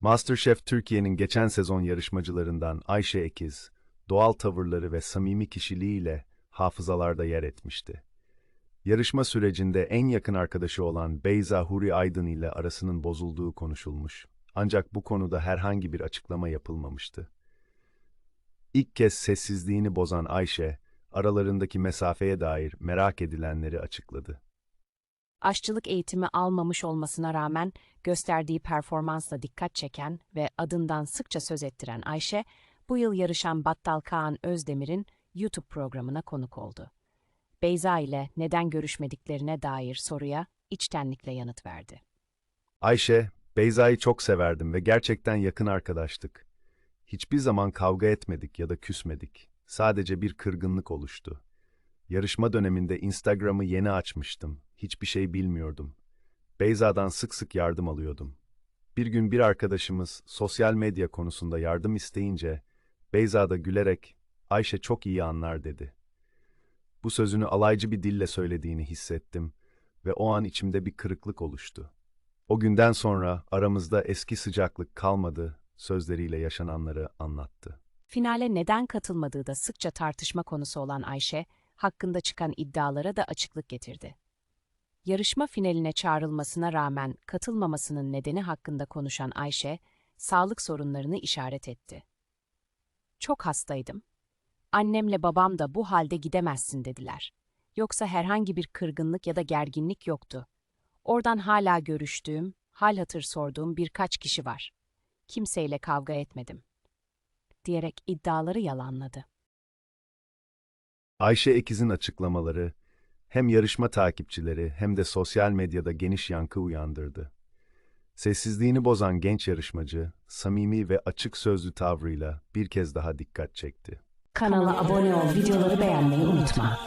MasterChef Türkiye'nin geçen sezon yarışmacılarından Ayşe Ekiz, doğal tavırları ve samimi kişiliğiyle hafızalarda yer etmişti. Yarışma sürecinde en yakın arkadaşı olan Beyza Huri Aydın ile arasının bozulduğu konuşulmuş. Ancak bu konuda herhangi bir açıklama yapılmamıştı. İlk kez sessizliğini bozan Ayşe, aralarındaki mesafeye dair merak edilenleri açıkladı. Aşçılık eğitimi almamış olmasına rağmen gösterdiği performansla dikkat çeken ve adından sıkça söz ettiren Ayşe, bu yıl yarışan Battal Kaan Özdemir'in YouTube programına konuk oldu. Beyza ile neden görüşmediklerine dair soruya içtenlikle yanıt verdi. Ayşe, Beyza'yı çok severdim ve gerçekten yakın arkadaştık. Hiçbir zaman kavga etmedik ya da küsmedik. Sadece bir kırgınlık oluştu. Yarışma döneminde Instagram'ı yeni açmıştım. Hiçbir şey bilmiyordum. Beyza'dan sık sık yardım alıyordum. Bir gün bir arkadaşımız sosyal medya konusunda yardım isteyince Beyza da gülerek Ayşe çok iyi anlar dedi. Bu sözünü alaycı bir dille söylediğini hissettim ve o an içimde bir kırıklık oluştu. O günden sonra aramızda eski sıcaklık kalmadı sözleriyle yaşananları anlattı. Finale neden katılmadığı da sıkça tartışma konusu olan Ayşe, hakkında çıkan iddialara da açıklık getirdi. Yarışma finaline çağrılmasına rağmen katılmamasının nedeni hakkında konuşan Ayşe, sağlık sorunlarını işaret etti. Çok hastaydım. Annemle babam da bu halde gidemezsin dediler. Yoksa herhangi bir kırgınlık ya da gerginlik yoktu. Oradan hala görüştüğüm, hal hatır sorduğum birkaç kişi var. Kimseyle kavga etmedim. Diyerek iddiaları yalanladı. Ayşe Ekiz'in açıklamaları hem yarışma takipçileri hem de sosyal medyada geniş yankı uyandırdı. Sessizliğini bozan genç yarışmacı, samimi ve açık sözlü tavrıyla bir kez daha dikkat çekti. Kanala abone ol, videoları beğenmeyi unutma.